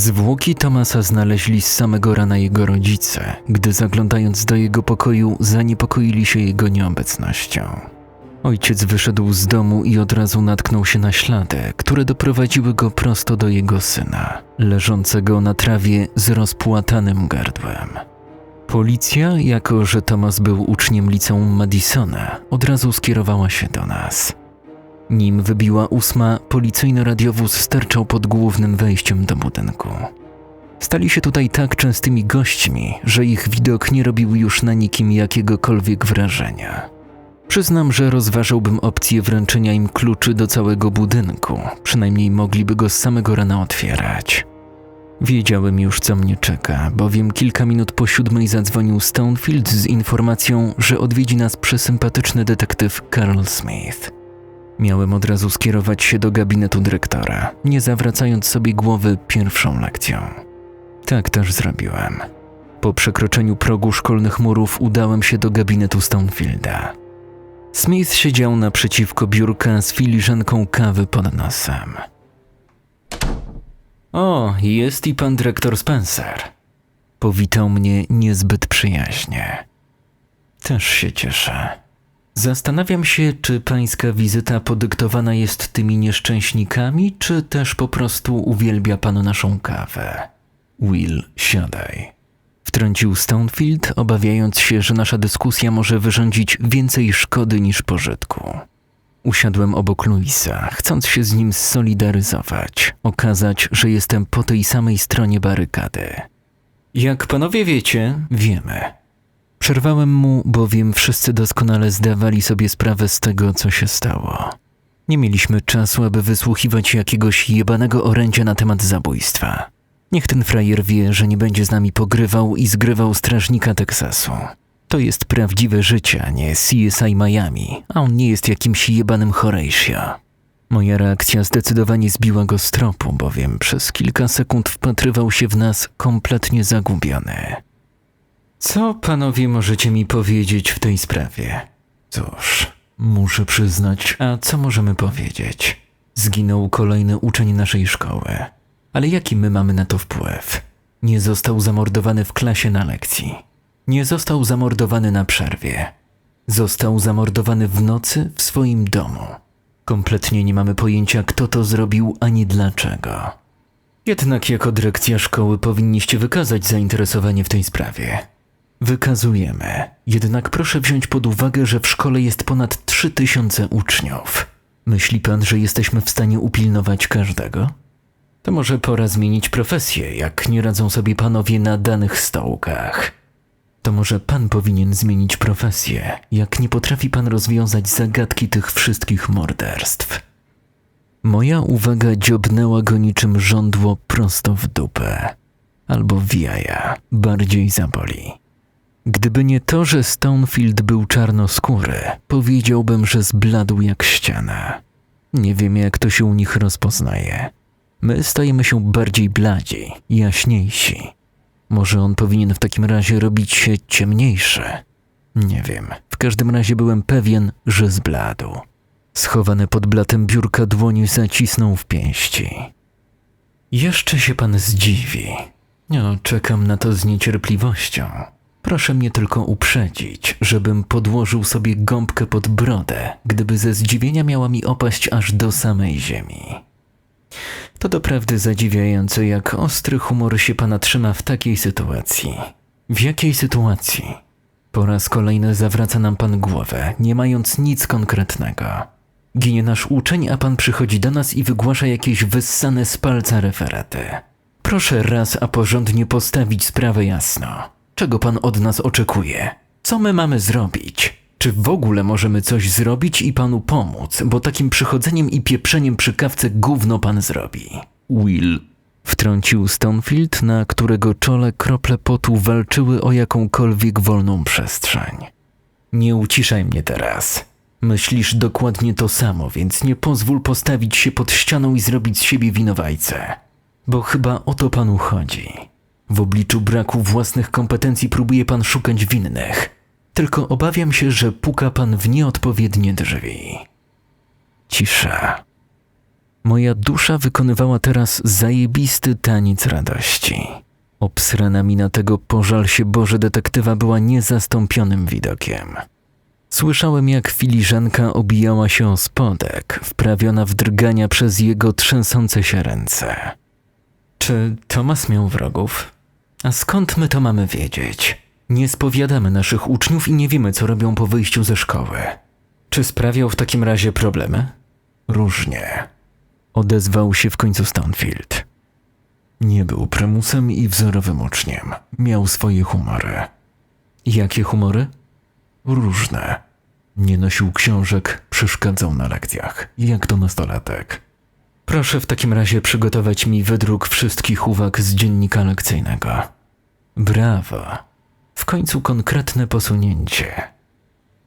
Zwłoki Tomasa znaleźli z samego rana jego rodzice, gdy zaglądając do jego pokoju zaniepokoili się jego nieobecnością. Ojciec wyszedł z domu i od razu natknął się na ślady, które doprowadziły go prosto do jego syna, leżącego na trawie z rozpłatanym gardłem. Policja, jako że Thomas był uczniem liceum Madisona, od razu skierowała się do nas. Nim wybiła ósma, policyjny radiowóz sterczał pod głównym wejściem do budynku. Stali się tutaj tak częstymi gośćmi, że ich widok nie robił już na nikim jakiegokolwiek wrażenia. Przyznam, że rozważałbym opcję wręczenia im kluczy do całego budynku, przynajmniej mogliby go z samego rana otwierać. Wiedziałem już, co mnie czeka, bowiem kilka minut po siódmej zadzwonił Stonefield z informacją, że odwiedzi nas przesympatyczny detektyw Carl Smith. Miałem od razu skierować się do gabinetu dyrektora, nie zawracając sobie głowy pierwszą lekcją. Tak też zrobiłem. Po przekroczeniu progu szkolnych murów udałem się do gabinetu Stonefielda. Smith siedział naprzeciwko biurka z filiżanką kawy pod nosem. O, jest i pan dyrektor Spencer. Powitał mnie niezbyt przyjaźnie. Też się cieszę. Zastanawiam się, czy pańska wizyta podyktowana jest tymi nieszczęśnikami, czy też po prostu uwielbia pan naszą kawę. Will, siadaj. Wtrącił Stonefield, obawiając się, że nasza dyskusja może wyrządzić więcej szkody niż pożytku. Usiadłem obok Luisa, chcąc się z nim solidaryzować, okazać, że jestem po tej samej stronie barykady. Jak panowie wiecie, wiemy. Przerwałem mu, bowiem wszyscy doskonale zdawali sobie sprawę z tego, co się stało. Nie mieliśmy czasu, aby wysłuchiwać jakiegoś jebanego orędzia na temat zabójstwa. Niech ten frajer wie, że nie będzie z nami pogrywał i zgrywał strażnika Teksasu. To jest prawdziwe życie, a nie CSI Miami, a on nie jest jakimś jebanym Horatio. Moja reakcja zdecydowanie zbiła go z tropu, bowiem przez kilka sekund wpatrywał się w nas kompletnie zagubiony. Co panowie możecie mi powiedzieć w tej sprawie? Cóż, muszę przyznać, a co możemy powiedzieć? Zginął kolejny uczeń naszej szkoły. Ale jaki my mamy na to wpływ? Nie został zamordowany w klasie na lekcji. Nie został zamordowany na przerwie. Został zamordowany w nocy w swoim domu. Kompletnie nie mamy pojęcia, kto to zrobił ani dlaczego. Jednak jako dyrekcja szkoły powinniście wykazać zainteresowanie w tej sprawie. Wykazujemy. Jednak proszę wziąć pod uwagę, że w szkole jest ponad 3000 uczniów. Myśli pan, że jesteśmy w stanie upilnować każdego? To może pora zmienić profesję, jak nie radzą sobie panowie na danych stołkach. To może pan powinien zmienić profesję, jak nie potrafi pan rozwiązać zagadki tych wszystkich morderstw. Moja uwaga dziobnęła go niczym żądło prosto w dupę. Albo w jaja, bardziej zaboli. Gdyby nie to, że Stonefield był czarnoskóry, powiedziałbym, że zbladł jak ściana. Nie wiem, jak to się u nich rozpoznaje. My stajemy się bardziej bladzi, jaśniejsi. Może on powinien w takim razie robić się ciemniejszy? Nie wiem. W każdym razie byłem pewien, że zbladł. Schowane pod blatem biurka dłoni zacisnął w pięści. Jeszcze się pan zdziwi. No, czekam na to z niecierpliwością. Proszę mnie tylko uprzedzić, żebym podłożył sobie gąbkę pod brodę, gdyby ze zdziwienia miała mi opaść aż do samej ziemi. To doprawdy zadziwiające, jak ostry humor się pana trzyma w takiej sytuacji. W jakiej sytuacji? Po raz kolejny zawraca nam pan głowę, nie mając nic konkretnego. Ginie nasz uczeń, a pan przychodzi do nas i wygłasza jakieś wyssane z palca referaty. Proszę raz a porządnie postawić sprawę jasno. Czego pan od nas oczekuje? Co my mamy zrobić? Czy w ogóle możemy coś zrobić i panu pomóc, bo takim przychodzeniem i pieprzeniem przy kawce gówno pan zrobi? Will. Wtrącił Stonefield, na którego czole krople potu walczyły o jakąkolwiek wolną przestrzeń. Nie uciszaj mnie teraz. Myślisz dokładnie to samo, więc nie pozwól postawić się pod ścianą i zrobić z siebie winowajcę. Bo chyba o to panu chodzi. W obliczu braku własnych kompetencji próbuje pan szukać winnych. Tylko obawiam się, że puka pan w nieodpowiednie drzwi. Cisza. Moja dusza wykonywała teraz zajebisty taniec radości. Obsrana mina tego pożal się Boże detektywa była niezastąpionym widokiem. Słyszałem, jak filiżanka obijała się o spodek, wprawiona w drgania przez jego trzęsące się ręce. Czy Tomas miał wrogów? A skąd my to mamy wiedzieć? Nie spowiadamy naszych uczniów i nie wiemy, co robią po wyjściu ze szkoły. Czy sprawiał w takim razie problemy? Różnie. Odezwał się w końcu Stonefield. Nie był prymusem i wzorowym uczniem. Miał swoje humory. Jakie humory? Różne. Nie nosił książek, przeszkadzał na lekcjach, jak to nastolatek. Proszę w takim razie przygotować mi wydruk wszystkich uwag z dziennika lekcyjnego. Brawo. W końcu konkretne posunięcie.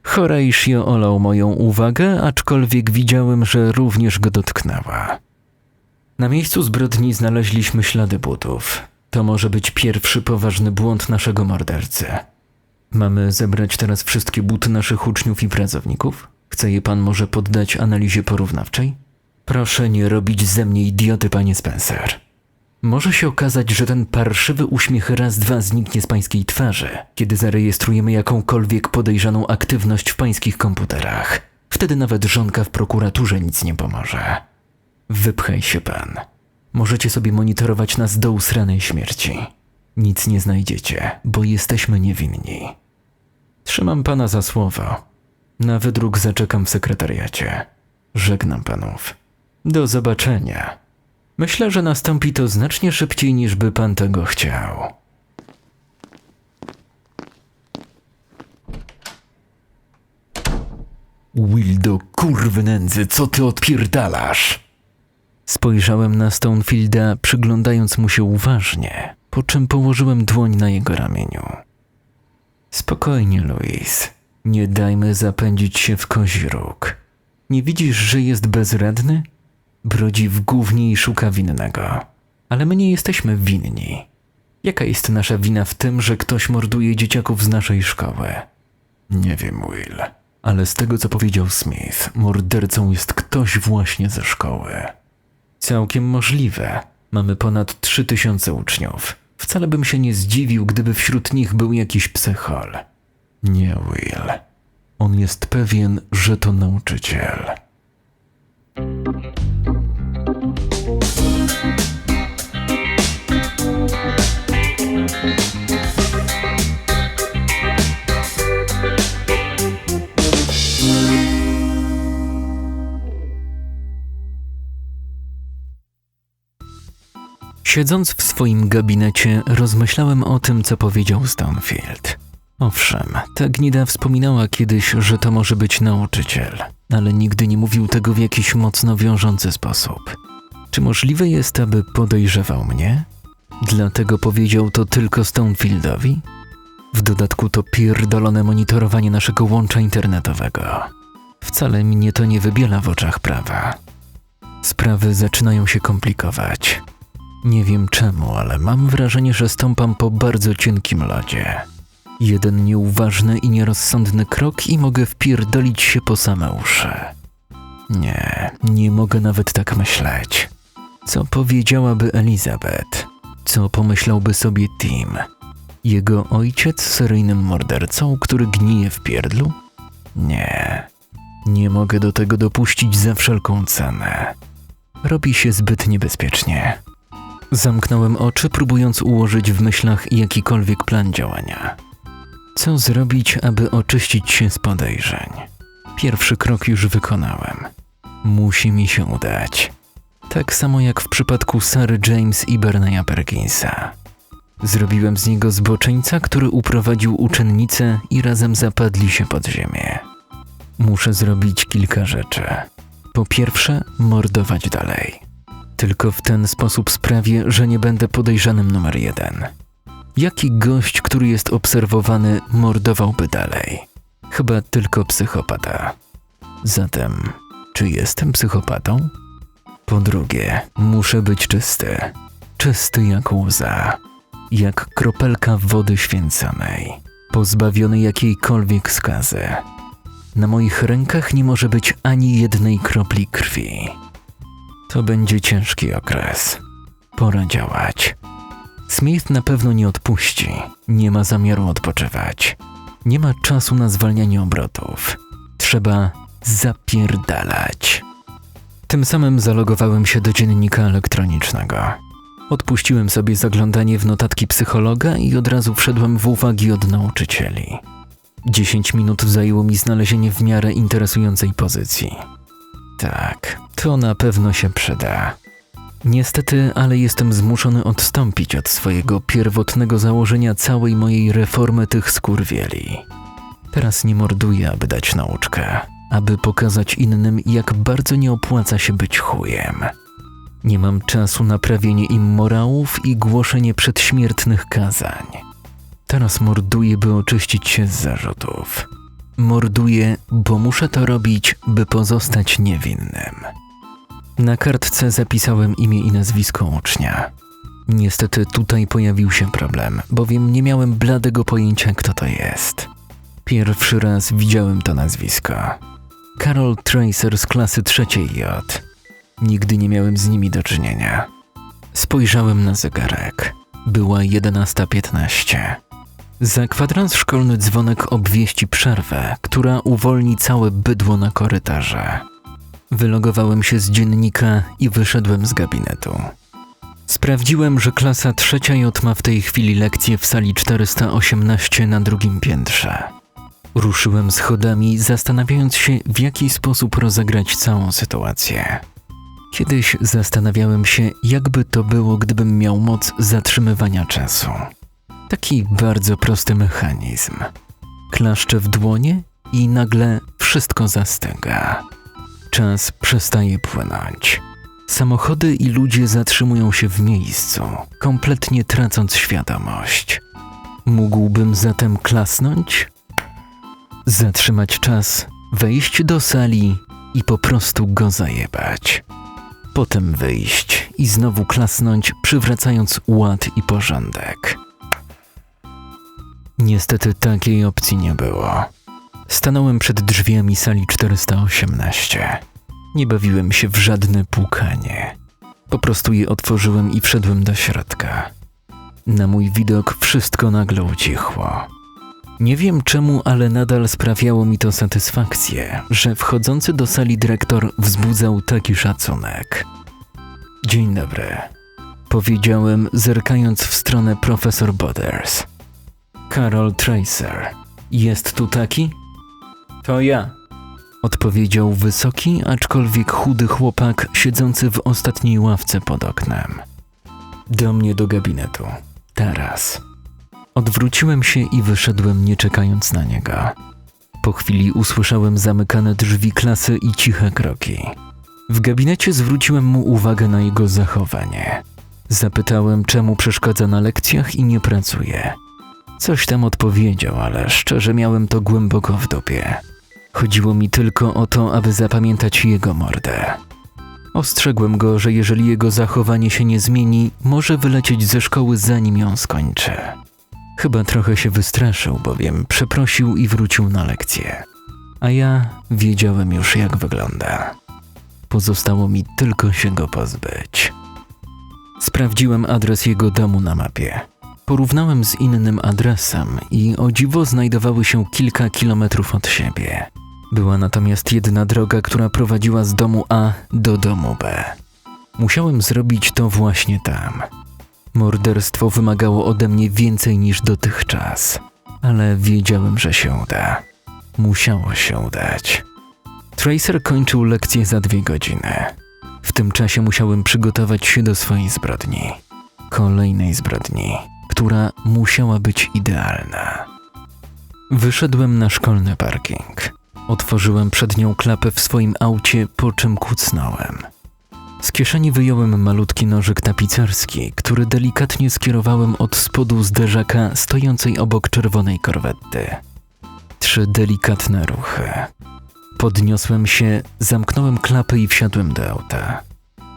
Horatio olał moją uwagę, aczkolwiek widziałem, że również go dotknęła. Na miejscu zbrodni znaleźliśmy ślady butów. To może być pierwszy poważny błąd naszego mordercy. Mamy zebrać teraz wszystkie buty naszych uczniów i pracowników? Chce je pan może poddać analizie porównawczej? Proszę nie robić ze mnie idioty, panie Spencer. Może się okazać, że ten parszywy uśmiech raz dwa zniknie z pańskiej twarzy, kiedy zarejestrujemy jakąkolwiek podejrzaną aktywność w pańskich komputerach. Wtedy nawet żonka w prokuraturze nic nie pomoże. Wypchaj się pan. Możecie sobie monitorować nas do usranej śmierci. Nic nie znajdziecie, bo jesteśmy niewinni. Trzymam pana za słowo. Na wydruk zaczekam w sekretariacie. Żegnam panów. Do zobaczenia. Myślę, że nastąpi to znacznie szybciej niż by pan tego chciał. Wildo, kurwy nędzy, co ty odpierdalasz? Spojrzałem na Stonefielda, przyglądając mu się uważnie, po czym położyłem dłoń na jego ramieniu. Spokojnie, Louis. Nie dajmy zapędzić się w kozi róg. Nie widzisz, że jest bezradny? Brodzi w gównie i szuka winnego. Ale my nie jesteśmy winni. Jaka jest nasza wina w tym, że ktoś morduje dzieciaków z naszej szkoły? Nie wiem, Will, ale z tego co powiedział Smith, mordercą jest ktoś właśnie ze szkoły. Całkiem możliwe. Mamy ponad 3000 uczniów. Wcale bym się nie zdziwił, gdyby wśród nich był jakiś psychol. Nie, Will. On jest pewien, że to nauczyciel. Siedząc w swoim gabinecie, rozmyślałem o tym, co powiedział Stonefield. Owszem, ta gnida wspominała kiedyś, że to może być nauczyciel, ale nigdy nie mówił tego w jakiś mocno wiążący sposób. Czy możliwe jest, aby podejrzewał mnie? Dlatego powiedział to tylko Stonefieldowi? W dodatku to pierdolone monitorowanie naszego łącza internetowego. Wcale mnie to nie wybiela w oczach prawa. Sprawy zaczynają się komplikować. Nie wiem czemu, ale mam wrażenie, że stąpam po bardzo cienkim lodzie. Jeden nieuważny i nierozsądny krok i mogę wpierdolić się po same uszy. Nie, nie mogę nawet tak myśleć. Co powiedziałaby Elizabeth? Co pomyślałby sobie Tim? Jego ojciec seryjnym mordercą, który gnije w pierdlu? Nie, nie mogę do tego dopuścić za wszelką cenę. Robi się zbyt niebezpiecznie. Zamknąłem oczy, próbując ułożyć w myślach jakikolwiek plan działania. Co zrobić, aby oczyścić się z podejrzeń? Pierwszy krok już wykonałem. Musi mi się udać. Tak samo jak w przypadku Sary James i Berneya Perkinsa. Zrobiłem z niego zboczeńca, który uprowadził uczennicę i razem zapadli się pod ziemię. Muszę zrobić kilka rzeczy. Po pierwsze, mordować dalej. Tylko w ten sposób sprawię, że nie będę podejrzanym numer jeden. Jaki gość, który jest obserwowany, mordowałby dalej? Chyba tylko psychopata. Zatem, czy jestem psychopatą? Po drugie, muszę być czysty. Czysty jak łza. Jak kropelka wody święconej. Pozbawiony jakiejkolwiek skazy. Na moich rękach nie może być ani jednej kropli krwi. To będzie ciężki okres. Pora działać. Smith na pewno nie odpuści. Nie ma zamiaru odpoczywać. Nie ma czasu na zwalnianie obrotów. Trzeba zapierdalać. Tym samym zalogowałem się do dziennika elektronicznego. Odpuściłem sobie zaglądanie w notatki psychologa i od razu wszedłem w uwagi od nauczycieli. 10 minut zajęło mi znalezienie w miarę interesującej pozycji. Tak, to na pewno się przyda. Niestety, ale jestem zmuszony odstąpić od swojego pierwotnego założenia całej mojej reformy tych skurwieli. Teraz nie morduję, aby dać nauczkę, aby pokazać innym, jak bardzo nie opłaca się być chujem. Nie mam czasu na prawienie im morałów i głoszenie przedśmiertnych kazań. Teraz morduję, by oczyścić się z zarzutów. Morduję, bo muszę to robić, by pozostać niewinnym. Na kartce zapisałem imię i nazwisko ucznia. Niestety tutaj pojawił się problem, bowiem nie miałem bladego pojęcia, kto to jest. Pierwszy raz widziałem to nazwisko. Carol Tracer z klasy trzeciej J. Nigdy nie miałem z nimi do czynienia. Spojrzałem na zegarek. Była 11.15. Za kwadrans szkolny dzwonek obwieści przerwę, która uwolni całe bydło na korytarze. Wylogowałem się z dziennika i wyszedłem z gabinetu. Sprawdziłem, że klasa trzecia J ma w tej chwili lekcję w sali 418 na drugim piętrze. Ruszyłem schodami, zastanawiając się, w jaki sposób rozegrać całą sytuację. Kiedyś zastanawiałem się, jakby to było, gdybym miał moc zatrzymywania czasu. Taki bardzo prosty mechanizm. Klaszczę w dłonie i nagle wszystko zastyga. Czas przestaje płynąć. Samochody i ludzie zatrzymują się w miejscu, kompletnie tracąc świadomość. Mógłbym zatem klasnąć? Zatrzymać czas, wejść do sali i po prostu go zajebać. Potem wyjść i znowu klasnąć, przywracając ład i porządek. Niestety takiej opcji nie było. Stanąłem przed drzwiami sali 418. Nie bawiłem się w żadne pukanie. Po prostu je otworzyłem i wszedłem do środka. Na mój widok wszystko nagle ucichło. Nie wiem czemu, ale nadal sprawiało mi to satysfakcję, że wchodzący do sali dyrektor wzbudzał taki szacunek. Dzień dobry, powiedziałem, zerkając w stronę profesor Bothers. Carol Tracer. Jest tu taki? To ja. Odpowiedział wysoki, aczkolwiek chudy chłopak siedzący w ostatniej ławce pod oknem. Do mnie do gabinetu. Teraz. Odwróciłem się i wyszedłem, nie czekając na niego. Po chwili usłyszałem zamykane drzwi klasy i ciche kroki. W gabinecie zwróciłem mu uwagę na jego zachowanie. Zapytałem, czemu przeszkadza na lekcjach i nie pracuje. Coś tam odpowiedział, ale szczerze miałem to głęboko w dupie. Chodziło mi tylko o to, aby zapamiętać jego mordę. Ostrzegłem go, że jeżeli jego zachowanie się nie zmieni, może wylecieć ze szkoły zanim ją skończy. Chyba trochę się wystraszył, bowiem przeprosił i wrócił na lekcję. A ja wiedziałem już, jak wygląda. Pozostało mi tylko się go pozbyć. Sprawdziłem adres jego domu na mapie. Porównałem z innym adresem i o dziwo znajdowały się kilka kilometrów od siebie. Była natomiast jedna droga, która prowadziła z domu A do domu B. Musiałem zrobić to właśnie tam. Morderstwo wymagało ode mnie więcej niż dotychczas, ale wiedziałem, że się uda. Musiało się udać. Tracer kończył lekcję za dwie godziny. W tym czasie musiałem przygotować się do swojej zbrodni. Kolejnej zbrodni, która musiała być idealna. Wyszedłem na szkolny parking. Otworzyłem przednią klapę w swoim aucie, po czym kucnąłem. Z kieszeni wyjąłem malutki nożyk tapicerski, który delikatnie skierowałem od spodu zderzaka stojącej obok czerwonej korwety. Trzy delikatne ruchy. Podniosłem się, zamknąłem klapę i wsiadłem do auta.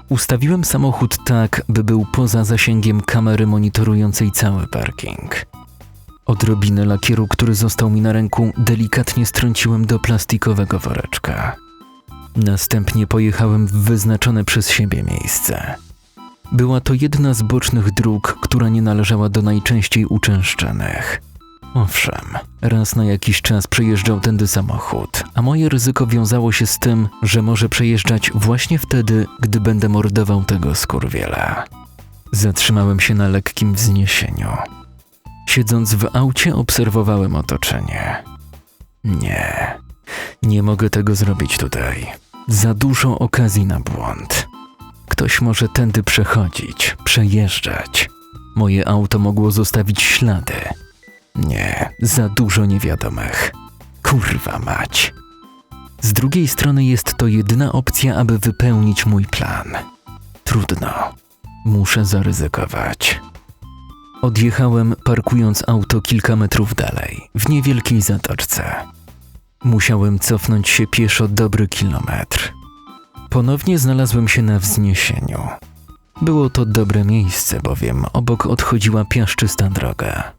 Ustawiłem samochód tak, by był poza zasięgiem kamery monitorującej cały parking. Odrobinę lakieru, który został mi na ręku, delikatnie strąciłem do plastikowego woreczka. Następnie pojechałem w wyznaczone przez siebie miejsce. Była to jedna z bocznych dróg, która nie należała do najczęściej uczęszczanych. Owszem, raz na jakiś czas przejeżdżał tędy samochód, a moje ryzyko wiązało się z tym, że może przejeżdżać właśnie wtedy, gdy będę mordował tego skurwiela. Zatrzymałem się na lekkim wzniesieniu. Siedząc w aucie, obserwowałem otoczenie. Nie, nie mogę tego zrobić tutaj. Za dużo okazji na błąd. Ktoś może tędy przechodzić, przejeżdżać. Moje auto mogło zostawić ślady. Nie, za dużo niewiadomych. Kurwa mać. Z drugiej strony jest to jedyna opcja, aby wypełnić mój plan. Trudno. Muszę zaryzykować. Odjechałem, parkując auto kilka metrów dalej, w niewielkiej zatoczce. Musiałem cofnąć się pieszo dobry kilometr. Ponownie znalazłem się na wzniesieniu. Było to dobre miejsce, bowiem obok odchodziła piaszczysta droga.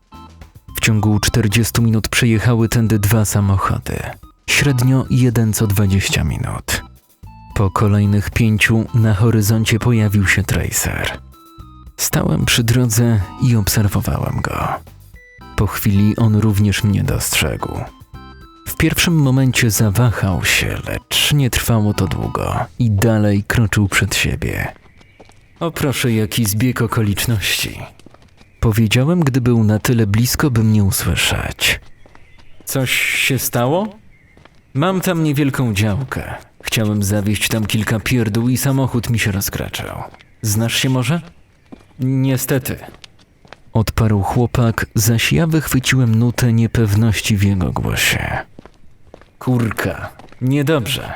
Ciągu 40 minut przejechały tędy dwa samochody, średnio jeden co 20 minut. Po kolejnych pięciu na horyzoncie pojawił się tracer. Stałem przy drodze i obserwowałem go. Po chwili on również mnie dostrzegł. W pierwszym momencie zawahał się, lecz nie trwało to długo i dalej kroczył przed siebie. O proszę, jaki zbieg okoliczności. Powiedziałem, gdy był na tyle blisko, by mnie usłyszeć. Coś się stało? Mam tam niewielką działkę. Chciałem zawieźć tam kilka pierdół i samochód mi się rozkraczał. Znasz się może? Niestety. Odparł chłopak, zaś ja wychwyciłem nutę niepewności w jego głosie. Kurka, niedobrze.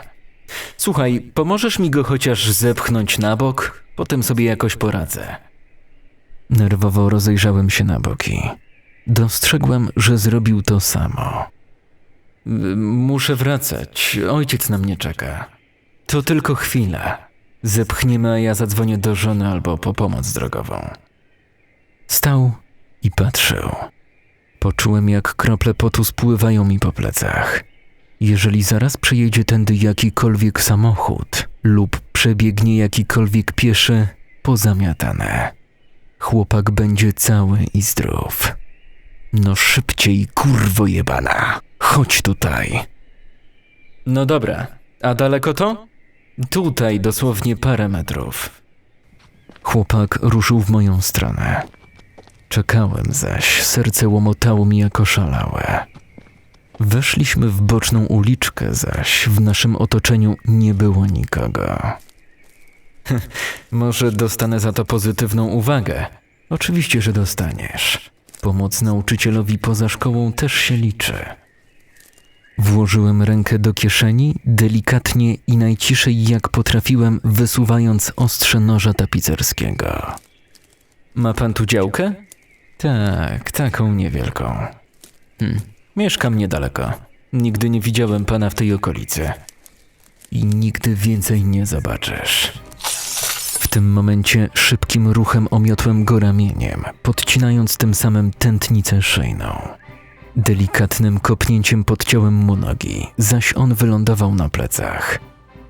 Słuchaj, pomożesz mi go chociaż zepchnąć na bok? Potem sobie jakoś poradzę. Nerwowo rozejrzałem się na boki. Dostrzegłem, że zrobił to samo. Muszę wracać. Ojciec na mnie czeka. To tylko chwila. Zepchniemy, a ja zadzwonię do żony albo po pomoc drogową. Stał i patrzył. Poczułem, jak krople potu spływają mi po plecach. Jeżeli zaraz przejedzie tędy jakikolwiek samochód lub przebiegnie jakikolwiek pieszy, pozamiatane. Chłopak będzie cały i zdrów. No szybciej, kurwo jebana. Chodź tutaj. No dobra, a daleko to? Tutaj dosłownie parę metrów. Chłopak ruszył w moją stronę. Czekałem zaś, serce łomotało mi jako szalałe. Weszliśmy w boczną uliczkę, zaś w naszym otoczeniu nie było nikogo. Może dostanę za to pozytywną uwagę. Oczywiście, że dostaniesz. Pomoc nauczycielowi poza szkołą też się liczy. Włożyłem rękę do kieszeni, delikatnie i najciszej jak potrafiłem, wysuwając ostrze noża tapicerskiego. Ma pan tu działkę? Tak, taką niewielką. Hm, mieszkam niedaleko. Nigdy nie widziałem pana w tej okolicy. I nigdy więcej nie zobaczysz. Tym momencie szybkim ruchem omiotłem go ramieniem, podcinając tym samym tętnicę szyjną. Delikatnym kopnięciem podciąłem mu nogi, zaś on wylądował na plecach.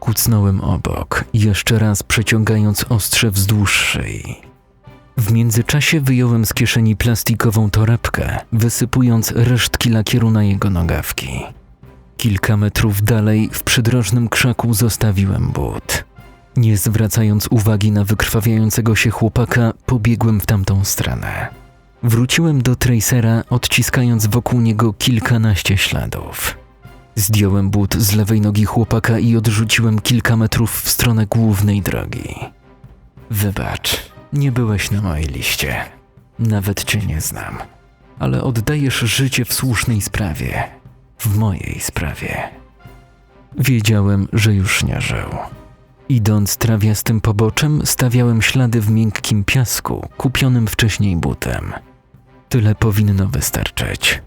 Kucnąłem obok, jeszcze raz przeciągając ostrze wzdłuż szyi. W międzyczasie wyjąłem z kieszeni plastikową torebkę, wysypując resztki lakieru na jego nogawki. Kilka metrów dalej w przydrożnym krzaku zostawiłem but. Nie zwracając uwagi na wykrwawiającego się chłopaka, pobiegłem w tamtą stronę. Wróciłem do tracera, odciskając wokół niego kilkanaście śladów. Zdjąłem but z lewej nogi chłopaka i odrzuciłem kilka metrów w stronę głównej drogi. Wybacz, nie byłeś na mojej liście. Nawet cię nie znam. Ale oddajesz życie w słusznej sprawie. W mojej sprawie. Wiedziałem, że już nie żył. Idąc trawiastym poboczem, stawiałem ślady w miękkim piasku, kupionym wcześniej butem. Tyle powinno wystarczyć.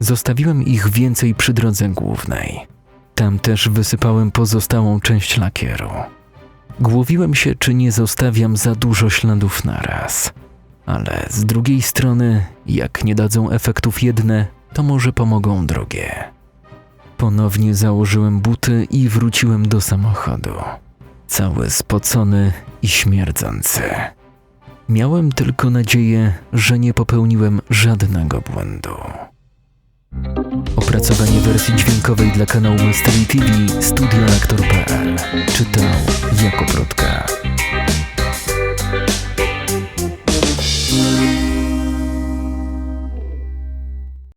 Zostawiłem ich więcej przy drodze głównej. Tam też wysypałem pozostałą część lakieru. Głowiłem się, czy nie zostawiam za dużo śladów naraz. Ale z drugiej strony, jak nie dadzą efektów jedne, to może pomogą drugie. Ponownie założyłem buty i wróciłem do samochodu. Cały spocony i śmierdzący. Miałem tylko nadzieję, że nie popełniłem żadnego błędu. Opracowanie wersji dźwiękowej dla kanału Mystery TV studioaktor.pl Czytał Jakub Rutka.